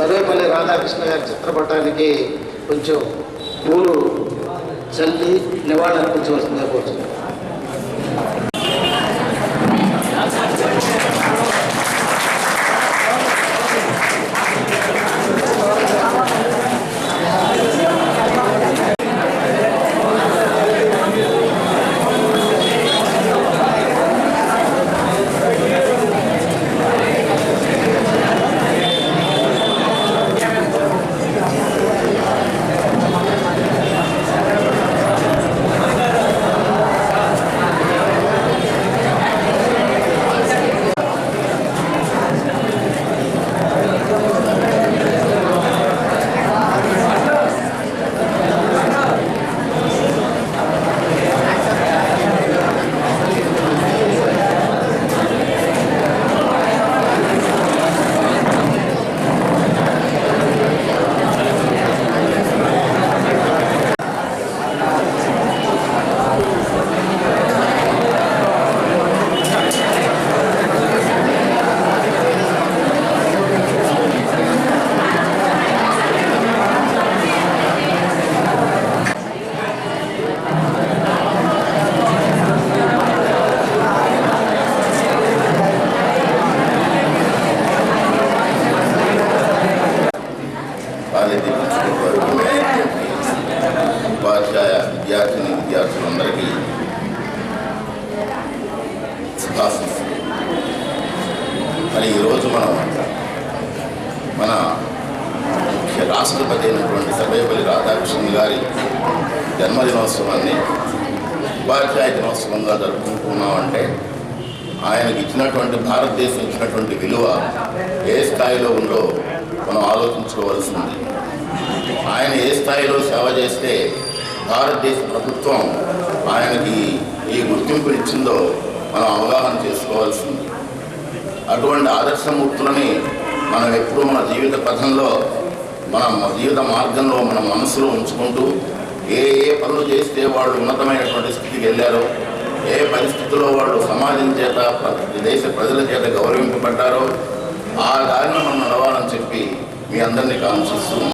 శ్రీ రాధాకృష్ణ గారి చిత్రపటానికి కొంచెం పూలు చల్లి నివాళులు అర్పించవలసిందే కోరుతున్నాను కాలేజీ ప్రిన్సిపల్ ఉపాధ్యాయ విద్యార్థిని విద్యార్థులందరికీ శుభాశిస్సులు. మరి ఈరోజు మనం మన ముఖ్య రాష్ట్రపతి అయినటువంటి సర్వేపల్లి రాధాకృష్ణ గారి జన్మదినోత్సవాన్ని ఉపాధ్యాయ దినోత్సవంగా జరుపుకుంటున్నామంటే ఆయనకి ఇచ్చినటువంటి భారతదేశం ఇచ్చినటువంటి విలువ ఏ స్థాయిలో ఉందో మనం ఆలోచించుకోవాల్సింది. ఆయన ఏ స్థాయిలో సేవ చేస్తే భారతదేశ ప్రభుత్వం ఆయనకి ఈ గుర్తింపునిచ్చిందో మనం అవగాహన చేసుకోవాల్సింది. అటువంటి ఆదర్శమూర్తులని మనం ఎప్పుడూ మన జీవిత పథంలో మన జీవిత మార్గంలో మన మనసులో ఉంచుకుంటూ ఏ ఏ పనులు చేస్తే వాళ్ళు ఉన్నతమైనటువంటి స్థితికి వెళ్ళారో ఏ పరిస్థితుల్లో వాళ్ళు సమాజం చేత దేశ ప్రజల చేత గౌరవింపబడ్డారో ఆ దారిన మనం నడవాలని చెప్పి మీ అందరినీ కాంక్షిస్తున్నాం